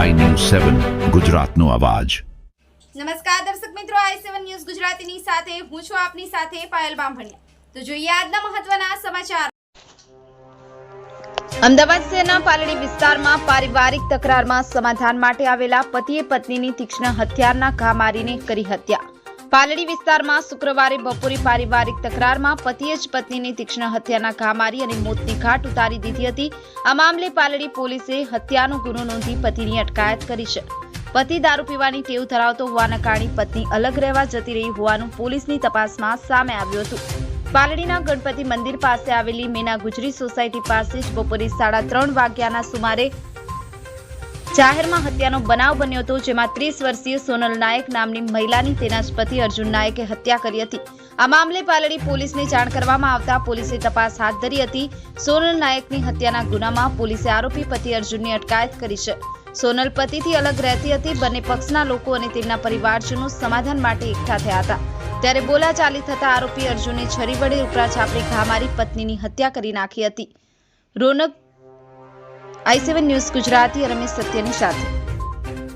સેવન ગુજરાતનો અવાજ. નમસ્કાર દર્શક મિત્રો આઈ સેવન ન્યૂઝ ગુજરાતીની સાથે હું છું આપની સાથે પાયલ બામભણિયા. તો જોઈએ આજના મહત્વના સમાચાર. અમદાવાદ શહેરના પાલડી વિસ્તારમાં પારિવારિક તકરારમાં સમાધાન માટે આવેલા પતિએ પત્નીની તીક્ષ્ણ હથિયારના ઘા મારીને કરી હત્યા. પાલડી વિસ્તારમાં શુક્રવારે બપોરે પારિવારિક તકરારમાં પતિએ જ પત્નીની તીક્ષ્ણ હત્યાના ઘા મારી અને મોતની ઘાટ ઉતારી દીધી હતી. આ મામલે પાલડી પોલીસે હત્યાનો ગુનો નોંધી પતિની અટકાયત કરી છે. પતિ દારૂ પીવાની ટેવ ધરાવતો હોવાના કારણે પત્ની અલગ રહેવા જતી રહી હોવાનું પોલીસની તપાસમાં સામે આવ્યું હતું. પાલડીના ગણપતિ મંદિર પાસે આવેલી મીના ગુજરી સોસાયટી પાસે જ બપોરે સાડા ત્રણ વાગ્યાના સુમારે જાહેરમાં હત્યાનો બનાવ બન્યો હતો, જેમાં ત્રીસ વર્ષીય સોનલ નાયક નામની મહિલાની તેના જ પતિ અર્જુન નાયકે હત્યા કરી હતી. આ મામલે પાલડી પોલીસને જાણ કરવામાં આવતા પોલીસે તપાસ હાથ ધરી હતી. સોનલ નાયકની હત્યાના ગુનામાં પોલીસે આરોપી પતિ અર્જુનની અટકાયત કરી છે. સોનલ પતિથી અલગ રહેતી હતી, બંને પક્ષના લોકો અને તેમના પરિવારજનો સમાધાન માટે એકઠા થયા હતા. ત્યારે બોલાચાલી થતા આરોપી અર્જુને છરી વડે ઉપરા છાપરી ઘા મારી પત્નીની હત્યા કરી નાખી હતી. Ronak I seven news Gujarati Ramesh સત્યની સાથે.